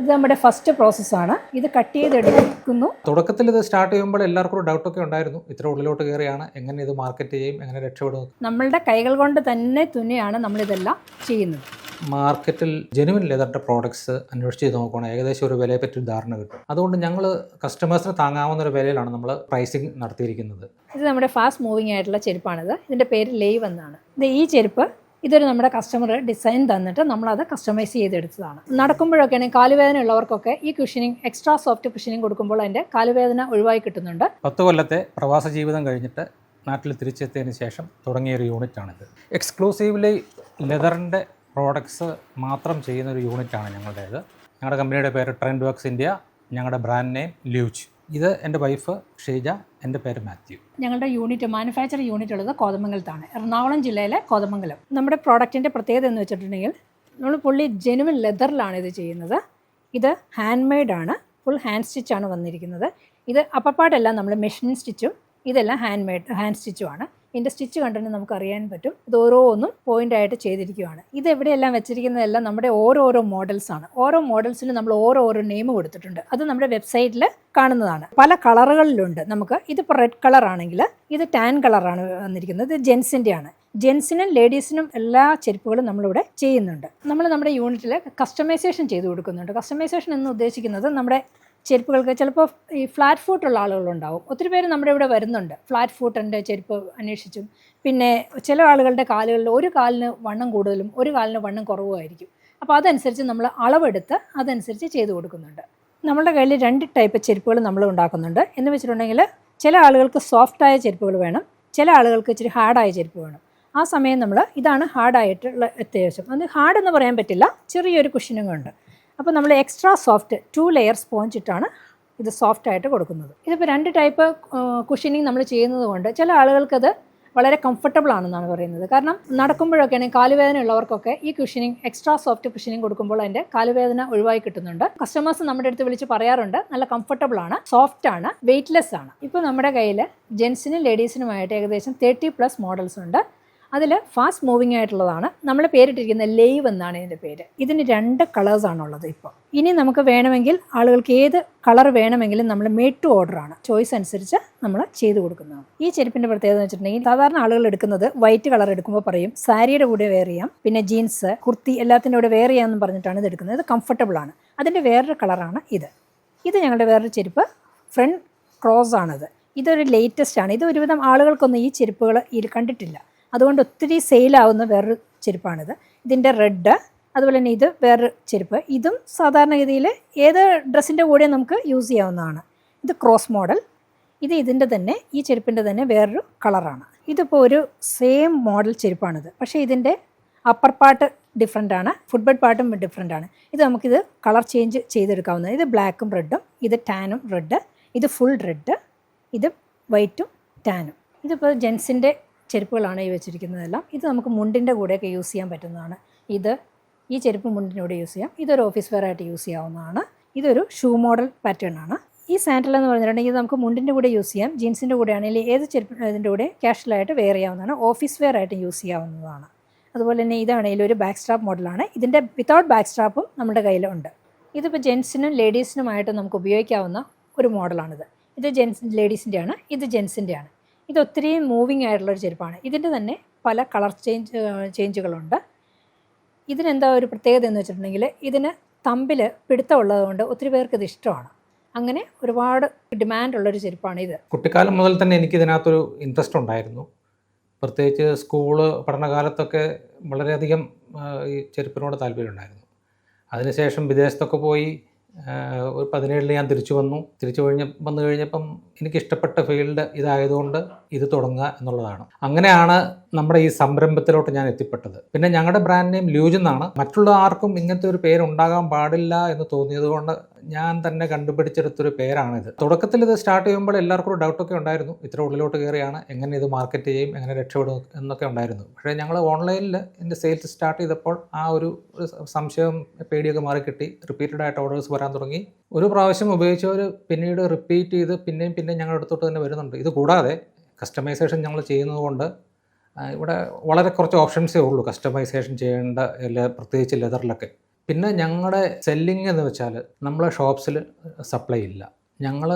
ഇത് നമ്മുടെ ഫസ്റ്റ് പ്രോസസ്സാണ് ഇത് കട്ട് ചെയ്തെടുക്കുന്നു. തുടക്കത്തിൽ ഇത് സ്റ്റാർട്ട് ചെയ്യുമ്പോൾ എല്ലാവർക്കും ഒരു ഡൗട്ടൊക്കെ ഉണ്ടായിരുന്നു. ഇത്ര ഉള്ളിലോട്ട് കയറിയാണ്. എങ്ങനെ ഇത് മാർക്കറ്റ് ചെയ്യും? എങ്ങനെ രക്ഷപ്പെടും? നമ്മളുടെ കൈകൾ കൊണ്ട് തന്നെ തുന്നിയാണ് നമ്മളിതെല്ലാം ചെയ്യുന്നത്. മാർക്കറ്റിൽ ജെനുവിൻ ലെതറിന്റെ പ്രോഡക്ട്സ് അന്വേഷിച്ച് നോക്കുകയാണ് ഏകദേശം ഒരു വിലയെ പറ്റി ധാരണ കിട്ടും. അതുകൊണ്ട് ഞങ്ങൾ കസ്റ്റമേഴ്സിന് താങ്ങാവുന്ന ഒരു വിലയിലാണ് നമ്മൾ പ്രൈസിങ് നടത്തിയിരിക്കുന്നത്. ഇത് നമ്മുടെ ഫാസ്റ്റ് മൂവിങ് ആയിട്ടുള്ള ചെരുപ്പാണിത്. ഇതിന്റെ പേര് ലെയ്വ് എന്നാണ്. ഇത് ഈ ചെരുപ്പ് ഇതൊരു നമ്മുടെ കസ്റ്റമർ ഡിസൈൻ തന്നിട്ട് നമ്മളത് കസ്റ്റമൈസ് ചെയ്തെടുത്തതാണ്. നടക്കുമ്പോഴൊക്കെയാണെങ്കിൽ കാലുവേദന ഉള്ളവർക്കൊക്കെ ഈ കുഷനിങ് എക്സ്ട്രാ സോഫ്റ്റ് കുഷനിങ് കൊടുക്കുമ്പോൾ അതിന്റെ കാലുവേദന ഒഴിവായി കിട്ടുന്നുണ്ട്. പത്ത് കൊല്ലത്തെ പ്രവാസ ജീവിതം കഴിഞ്ഞിട്ട് നാട്ടിൽ തിരിച്ചെത്തിയതിന് ശേഷം തുടങ്ങിയ ഒരു യൂണിറ്റാണിത്. എക്സ്ക്ലൂസീവ്ലി ലെതറിന്റെ പ്രോഡക്ട്സ് മാത്രം ചെയ്യുന്ന ഒരു യൂണിറ്റാണ് ഞങ്ങളുടേത്. ഞങ്ങളുടെ കമ്പനിയുടെ പേര് ട്രെൻഡ് വർക്ക്സ് ഇന്ത്യ ഞങ്ങളുടെ ബ്രാൻഡ് നെയിം ല്യൂച്ച് ഇത് എന്റെ വൈഫ് ഷീജ എന്റെ പേര് മാത്യു. ഞങ്ങളുടെ യൂണിറ്റ് മാനുഫാക്ചർ യൂണിറ്റ് ഉള്ളത് കോതമംഗലത്താണ്. എറണാകുളം ജില്ലയിലെ കോതമംഗലം. നമ്മുടെ പ്രോഡക്റ്റിന്റെ പ്രത്യേകത എന്ന് വെച്ചിട്ടുണ്ടെങ്കിൽ നമ്മൾ പുള്ളി ജെനുവിൻ ലെതറിലാണ് ഇത് ചെയ്യുന്നത്. ഇത് ഹാൻഡ് മെയ്ഡ് ആണ് ഫുൾ ഹാൻഡ് സ്റ്റിച്ചാണ് വന്നിരിക്കുന്നത്. ഇത് അപ്പപ്പാടെല്ലാം നമ്മൾ മെഷീൻ സ്റ്റിച്ചും ഇതെല്ലാം ഹാൻഡ് മെയ്ഡ് ഹാൻഡ് സ്റ്റിച്ചുമാണ് ഇതിന്റെ സ്റ്റിച്ച് കണ്ടിട്ട് നമുക്ക് അറിയാൻ പറ്റും. ഇത് ഓരോന്നും പോയിന്റ് ആയിട്ട് ചെയ്തിരിക്കുകയാണ് ഇത് എവിടെയെല്ലാം വെച്ചിരിക്കുന്നതെല്ലാം നമ്മുടെ ഓരോരോ മോഡൽസാണ് ഓരോ മോഡൽസിലും നമ്മൾ ഓരോരോ നെയിം കൊടുത്തിട്ടുണ്ട്. അത് നമ്മുടെ വെബ്സൈറ്റിൽ കാണുന്നതാണ്. പല കളറുകളിലുണ്ട് നമുക്ക്. ഇതിപ്പോൾ റെഡ് കളർ ആണെങ്കിൽ ഇത് ടാൻ കളറാണ് വന്നിരിക്കുന്നത്. ഇത് ജെൻസിന്റെ ആണ്. ജെൻസിനും ലേഡീസിനും എല്ലാ ചെരുപ്പുകളും നമ്മളിവിടെ ചെയ്യുന്നുണ്ട്. നമ്മൾ നമ്മുടെ യൂണിറ്റിൽ കസ്റ്റമൈസേഷൻ ചെയ്ത് കൊടുക്കുന്നുണ്ട്. കസ്റ്റമൈസേഷൻ എന്ന് ഉദ്ദേശിക്കുന്നത് നമ്മുടെ ചെരുപ്പുകൾക്ക് ചിലപ്പോൾ ഈ ഫ്ലാറ്റ് ഫൂട്ടുള്ള ആളുകളുണ്ടാവും. ഒത്തിരി പേര് നമ്മുടെ ഇവിടെ വരുന്നുണ്ട്. ഫ്ലാറ്റ് ഫൂട്ടിന്റെ ചെരുപ്പ് അന്വേഷിച്ചും. പിന്നെ ചില ആളുകളുടെ കാലുകളിൽ ഒരു കാലിന് വണ്ണം കൂടുതലും ഒരു കാലിന് വണ്ണം കുറവുമായിരിക്കും. അപ്പോൾ അതനുസരിച്ച് നമ്മൾ അളവെടുത്ത് അതനുസരിച്ച് ചെയ്തു കൊടുക്കുന്നുണ്ട്. നമ്മുടെ കയ്യിൽ രണ്ട് ടൈപ്പ് ചെരുപ്പുകൾ നമ്മൾ ഉണ്ടാക്കുന്നുണ്ട്. എന്ന് വെച്ചിട്ടുണ്ടെങ്കിൽ ചില ആളുകൾക്ക് സോഫ്റ്റായ ചെരുപ്പുകൾ വേണം. ചില ആളുകൾക്ക് ഇച്ചിരി ഹാർഡായ ചെരുപ്പ് വേണം. ആ സമയം നമ്മൾ ഇതാണ് ഹാർഡായിട്ടുള്ള അത്യാവശ്യം അത് ഹാർഡ് എന്ന് പറയാൻ പറ്റില്ല. ചെറിയൊരു കുഷനും ഉണ്ട് അപ്പോൾ നമ്മൾ extra soft two layer sponge ഇട്ടാണ് ഇത് സോഫ്റ്റ് ആയിട്ട് കൊടുക്കുന്നത്. ഇതിപ്പോൾ രണ്ട് ടൈപ്പ് കുഷനിങ് നമ്മൾ ചെയ്യുന്നത് കൊണ്ട് ചില ആളുകൾക്കത് വളരെ കംഫർട്ടബിൾ ആണെന്നാണ് പറയുന്നത്. കാരണം നടക്കുമ്പോഴൊക്കെയാണെങ്കിൽ കാലുവേദന ഉള്ളവർക്കൊക്കെ ഈ കുഷനിങ് എക്സ്ട്രാ സോഫ്റ്റ് കുഷനിങ് കൊടുക്കുമ്പോൾ അതിന്റെ കാലുവേദന ഒഴിവായി കിട്ടുന്നുണ്ട്. കസ്റ്റമേഴ്സ് നമ്മുടെ അടുത്ത് വിളിച്ച് പറയാറുണ്ട് നല്ല കംഫർട്ടബിൾ ആണ് സോഫ്റ്റ് ആണ് വെയിറ്റ്ലെസ് ആണ്. ഇപ്പോൾ നമ്മുടെ കയ്യിൽ ജെൻസിനും ലേഡീസിനുമായിട്ട് ഏകദേശം തേർട്ടി പ്ലസ് മോഡൽസ് ഉണ്ട്. അതിൽ ഫാസ്റ്റ് മൂവിങ് ആയിട്ടുള്ളതാണ്. നമ്മൾ പേരിട്ടിരിക്കുന്ന ലൈവ് എന്നാണ് ഇതിന്റെ പേര്. ഇതിന് രണ്ട് കളേഴ്സാണുള്ളത് ഇപ്പോൾ ഇനി നമുക്ക് വേണമെങ്കിൽ ആളുകൾക്ക് ഏത് കളർ വേണമെങ്കിലും നമ്മൾ മേഡ് ടു ഓർഡർ ആണ്. ചോയ്സ് അനുസരിച്ച് നമ്മൾ ചെയ്തു കൊടുക്കുന്നതാണ് ഈ ചെരുപ്പിന്റെ പ്രത്യേകത എന്ന് വെച്ചിട്ടുണ്ടെങ്കിൽ സാധാരണ ആളുകൾ എടുക്കുന്നത് വൈറ്റ് കളർ എടുക്കുമ്പോൾ പറയും സാരിയുടെ കൂടെ വെയർ ചെയ്യാം. പിന്നെ ജീൻസ് കുർത്തി എല്ലാത്തിന്റെ കൂടെ വെയർ ചെയ്യാമെന്ന് പറഞ്ഞിട്ടാണ് ഇത് എടുക്കുന്നത്. ഇത് കംഫർട്ടബിൾ ആണ്. അതിന്റെ വേറൊരു കളറാണ് ഇത്. ഇത് ഞങ്ങളുടെ വേറൊരു ചെരുപ്പ് ഫ്രണ്ട് ക്രോസ് ആണിത്. ഇതൊരു ലേറ്റസ്റ്റ് ആണ്. ഇത് ഒരുവിധം ആളുകൾക്കൊന്നും ഈ ചെരുപ്പുകൾ ഇതിൽ കണ്ടിട്ടില്ല. അതുകൊണ്ട് ഒത്തിരി സെയിലാവുന്ന വേറൊരു ചെരുപ്പാണിത്. ഇതിന്റെ റെഡ് അതുപോലെ തന്നെ ഇത് വേറൊരു ചെരുപ്പ്. ഇതും സാധാരണഗതിയിൽ ഏത് ഡ്രസ്സിന്റെ കൂടെ നമുക്ക് യൂസ് ചെയ്യാവുന്നതാണ്. ഇത് ക്രോസ് മോഡൽ ഇത് ഇതിന്റെ തന്നെ ഈ ചെരുപ്പിന്റെ തന്നെ വേറൊരു കളറാണ് ഇതിപ്പോൾ ഒരു സെയിം മോഡൽ ചെരുപ്പാണിത്. പക്ഷേ ഇതിന്റെ അപ്പർ പാർട്ട് ഡിഫറെന്റ് ആണ് ഫുട്ബോൾ പാർട്ടും ഡിഫറെന്റ് ആണ്. ഇത് നമുക്കിത് കളർ ചേഞ്ച് ചെയ്തെടുക്കാവുന്നത് ഇത് ബ്ലാക്കും റെഡും ഇത് ടാനും റെഡ് ഇത് ഫുൾ റെഡ് ഇത് വൈറ്റും ടാനും ഇതിപ്പോൾ ജെൻസിന്റെ ചെരുപ്പുകളാണ് ഈ വെച്ചിരിക്കുന്നതെല്ലാം. ഇത് നമുക്ക് മുണ്ടിന്റെ കൂടെയൊക്കെ യൂസ് ചെയ്യാൻ പറ്റുന്നതാണ്. ഇത് ഈ ചെരുപ്പ് മുണ്ടിനൂടെ യൂസ് ചെയ്യാം. ഇതൊരു ഓഫീസ് വെയർ ആയിട്ട് യൂസ് ചെയ്യാവുന്നതാണ്. ഇതൊരു ഷൂ മോഡൽ പാറ്റേൺ ആണ്. ഈ സാൻഡൽ എന്ന് പറഞ്ഞിട്ടുണ്ടെങ്കിൽ നമുക്ക് മുണ്ടിന്റെ കൂടെ യൂസ് ചെയ്യാം. ജീൻസിന്റെ കൂടെ ആണെങ്കിൽ ഏത് ചെരുപ്പ് കൂടെ ക്യാഷ്വലായിട്ട് വെയർ ചെയ്യാവുന്നതാണ്. ഓഫീസ് വെയർ ആയിട്ട് യൂസ് ചെയ്യാവുന്നതാണ്. അതുപോലെ തന്നെ ഇതാണെങ്കിലും ഒരു ബാക്ക് സ്ട്രാപ്പ് മോഡലാണ് ഇതിന്റെ വിത്തൗട്ട് ബാക്ക് സ്ട്രാപ്പും നമ്മുടെ കയ്യിലുണ്ട് ഇതിപ്പോൾ ജെൻസിനും ലേഡീസിനുമായിട്ട് നമുക്ക് ഉപയോഗിക്കാവുന്ന ഒരു മോഡലാണിത് ഇത് ജെൻസ് ലേഡീസിന്റെയാണ് ഇത് ജെൻസിന്റെ ആണ് ഇത് ഒത്തിരി മൂവിങ് ആയിട്ടുള്ളൊരു ചെരുപ്പാണ്. ഇതിന്റെ തന്നെ പല കളർ ചേഞ്ച് ചേഞ്ചുകളുണ്ട് ഇതിനെന്താ ഒരു പ്രത്യേകത എന്ന് വെച്ചിട്ടുണ്ടെങ്കിൽ ഇതിന് തമ്പിൽ പിടുത്തമുള്ളതുകൊണ്ട് ഒത്തിരി പേർക്ക് ഇത് ഇഷ്ടമാണ്. അങ്ങനെ ഒരുപാട് ഡിമാൻഡ് ഉള്ളൊരു ചെരുപ്പാണ് ഇത്. കുട്ടിക്കാലം മുതൽ തന്നെ എനിക്ക് ഇതിനകത്തൊരു ഇൻട്രസ്റ്റ് ഉണ്ടായിരുന്നു. പ്രത്യേകിച്ച് സ്കൂൾ പഠനകാലത്തൊക്കെ വളരെയധികം ഈ ചെരുപ്പിനോട് താല്പര്യമുണ്ടായിരുന്നു. അതിനുശേഷം വിദേശത്തൊക്കെ പോയി ഒരു പതിനേഴിൽ ഞാൻ തിരിച്ചു വന്നു. തിരിച്ചു കഴിഞ്ഞ വന്നു കഴിഞ്ഞപ്പം എനിക്കിഷ്ടപ്പെട്ട ഫീൽഡ് ഇതായതുകൊണ്ട് ഇത് തുടങ്ങുക എന്നുള്ളതാണ്. അങ്ങനെയാണ് നമ്മുടെ ഈ സംരംഭത്തിലോട്ട് ഞാൻ എത്തിപ്പെട്ടത്. പിന്നെ ഞങ്ങളുടെ ബ്രാൻഡ് നെയിം ലൂജ് എന്നാണ്. മറ്റുള്ള ആർക്കും ഇങ്ങനത്തെ ഒരു പേരുണ്ടാകാൻ പാടില്ല എന്ന് തോന്നിയത് കൊണ്ട് ഞാൻ തന്നെ കണ്ടുപിടിച്ചെടുത്തൊരു പേരാണിത് തുടക്കത്തിൽ ഇത് സ്റ്റാർട്ട് ചെയ്യുമ്പോൾ എല്ലാവർക്കും ഒരു ഡൗട്ടൊക്കെ ഉണ്ടായിരുന്നു. ഇത്ര ഉള്ളിലോട്ട് കയറിയാണ് എങ്ങനെ ഇത് മാർക്കറ്റ് ചെയ്യും? എങ്ങനെ രക്ഷപ്പെടും എന്നൊക്കെ ഉണ്ടായിരുന്നു. പക്ഷേ ഞങ്ങൾ ഓൺലൈനിൽ എന്റെ സെയിൽസ് സ്റ്റാർട്ട് ചെയ്തപ്പോൾ ആ ഒരു സംശയം പേടിയൊക്കെ മാറി കിട്ടി റിപ്പീറ്റഡ് ആയിട്ട് ഓർഡേഴ്സ് വരാൻ തുടങ്ങി. ഒരു പ്രാവശ്യം ഉപയോഗിച്ചവർ പിന്നീട് റിപ്പീറ്റ് ചെയ്ത് പിന്നെയും പിന്നെയും ഞങ്ങളുടെ അടുത്തോട്ട് തന്നെ വരുന്നുണ്ട്. ഇത് കൂടാതെ കസ്റ്റമൈസേഷൻ ഞങ്ങൾ ചെയ്യുന്നതുകൊണ്ട് ഇവിടെ വളരെ കുറച്ച് ഓപ്ഷൻസേ ഉള്ളൂ കസ്റ്റമൈസേഷൻ ചെയ്യേണ്ട എല്ലാ പ്രത്യേകിച്ച് ലെതറിലൊക്കെ. പിന്നെ ഞങ്ങളുടെ സെല്ലിംഗ് എന്ന് വെച്ചാൽ നമ്മളെ ഷോപ്സിൽ സപ്ലൈ ഇല്ല. ഞങ്ങൾ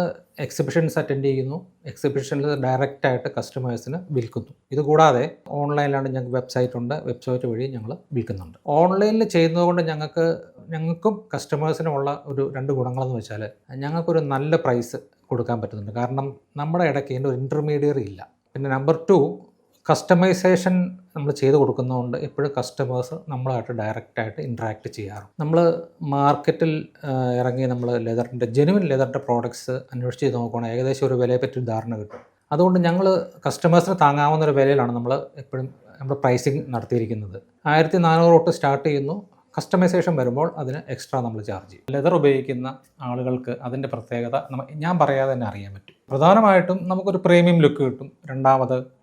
എക്സിബിഷൻസ് അറ്റൻഡ് ചെയ്യുന്നു. എക്സിബിഷനിൽ ഡയറക്റ്റായിട്ട് കസ്റ്റമേഴ്സിന് വിൽക്കുന്നു. ഇതുകൂടാതെ ഓൺലൈനിലാണ് ഞങ്ങൾക്ക് വെബ്സൈറ്റ് ഉണ്ട്. വെബ്സൈറ്റ് വഴി ഞങ്ങൾ വിൽക്കുന്നുണ്ട്. ഓൺലൈനിൽ ചെയ്യുന്നതുകൊണ്ട് ഞങ്ങൾക്ക് ഞങ്ങൾക്കും കസ്റ്റമേഴ്സിനുമുള്ള ഒരു രണ്ട് ഗുണങ്ങളെന്ന് വെച്ചാൽ ഞങ്ങൾക്കൊരു നല്ല പ്രൈസ് കൊടുക്കാൻ പറ്റുന്നുണ്ട്. കാരണം നമ്മുടെ ഇടയ്ക്ക് ഇതിന്റെ ഒരു ഇന്റർമീഡിയറി ഇല്ല. പിന്നെ നമ്പർ ടു കസ്റ്റമൈസേഷൻ നമ്മൾ ചെയ്ത് കൊടുക്കുന്നതുകൊണ്ട് എപ്പോഴും കസ്റ്റമേഴ്സ് നമ്മളായിട്ട് ഡയറക്റ്റായിട്ട് ഇൻട്രാക്ട് ചെയ്യാറുണ്ട് നമ്മൾ മാർക്കറ്റിൽ ഇറങ്ങി നമ്മൾ ലെതറിന്റെ ജെനുവിൻ ലെതറിന്റെ പ്രോഡക്ട്സ് അന്വേഷിച്ച് നോക്കുകയാണെങ്കിൽ ഏകദേശം ഒരു വിലയെ പറ്റി ധാരണ കിട്ടും. അതുകൊണ്ട് ഞങ്ങൾ കസ്റ്റമേഴ്സിന് താങ്ങാവുന്ന ഒരു വിലയിലാണ് നമ്മൾ എപ്പോഴും നമ്മൾ പ്രൈസിങ് നടത്തിയിരിക്കുന്നത്. ആയിരത്തി നാനൂറ് തൊട്ട് സ്റ്റാർട്ട് ചെയ്യുന്നു. കസ്റ്റമൈസേഷൻ വരുമ്പോൾ അതിന് എക്സ്ട്രാ നമ്മൾ ചാർജ് ചെയ്യും. ലെതർ ഉപയോഗിക്കുന്ന ആളുകൾക്ക് അതിന്റെ പ്രത്യേകത ഞാൻ പറയാതെ തന്നെ അറിയാൻ പറ്റും. പ്രധാനമായിട്ടും നമുക്കൊരു പ്രീമിയം ലുക്ക് കിട്ടും. രണ്ടാമത്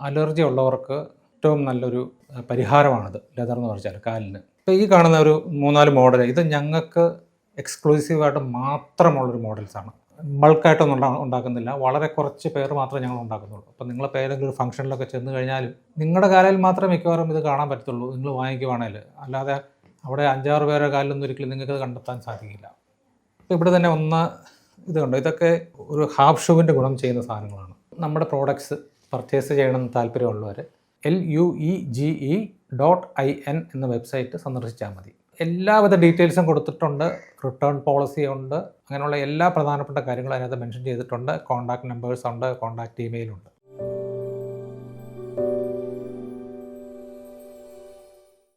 അലർജി ഉള്ളവർക്ക് ഏറ്റവും നല്ലൊരു പരിഹാരമാണിത് ലെതർ എന്ന് പറഞ്ഞാൽ കാലിന്. ഇപ്പോൾ ഈ കാണുന്ന ഒരു മൂന്നാൽ മോഡൽ ഇത് ഞങ്ങൾക്ക് എക്സ്ക്ലൂസീവായിട്ട് മാത്രമുള്ളൊരു മോഡൽസാണ് ബൾക്കായിട്ടൊന്നും ഉണ്ടാ- ഉണ്ടാക്കുന്നില്ല. വളരെ കുറച്ച് പേർ മാത്രമേ ഞങ്ങൾ ഉണ്ടാക്കുന്നുള്ളൂ. അപ്പോൾ നിങ്ങളിപ്പോൾ ഏതെങ്കിലും ഒരു ഫംഗ്ഷനിലൊക്കെ ചെന്ന് കഴിഞ്ഞാലും നിങ്ങളുടെ കാലയിൽ മാത്രമേ മിക്കവാറും ഇത് കാണാൻ പറ്റത്തുള്ളൂ. നിങ്ങൾ വാങ്ങിക്കുവാണേൽ അല്ലാതെ അവിടെ അഞ്ചാറ് പേരുടെ കാലിലൊന്നും ഒരിക്കലും നിങ്ങൾക്ക് ഇത് കണ്ടെത്താൻ സാധിക്കില്ല. ഇപ്പോൾ ഇവിടെ തന്നെ ഒന്ന് ഇത് കണ്ടോ ഇതൊക്കെ ഒരു ഹാഫ് ഷൂവിന്റെ ഗുണം ചെയ്യുന്ന സാധനങ്ങളാണ്. നമ്മുടെ പ്രോഡക്ട്സ് പർച്ചേസ് ചെയ്യണമെന്ന് താല്പര്യമുള്ളവർ L U E G E dot I N എന്ന വെബ്സൈറ്റ് സന്ദർശിച്ചാൽ മതി. എല്ലാവിധ ഡീറ്റെയിൽസും കൊടുത്തിട്ടുണ്ട്. റിട്ടേൺ പോളിസി ഉണ്ട്. അങ്ങനെയുള്ള എല്ലാ പ്രധാനപ്പെട്ട കാര്യങ്ങളും അതിനകത്ത് മെൻഷൻ ചെയ്തിട്ടുണ്ട്. കോൺടാക്ട് നമ്പേഴ്സ് ഉണ്ട്. കോൺടാക്ട് ഇമെയിൽ ഉണ്ട്.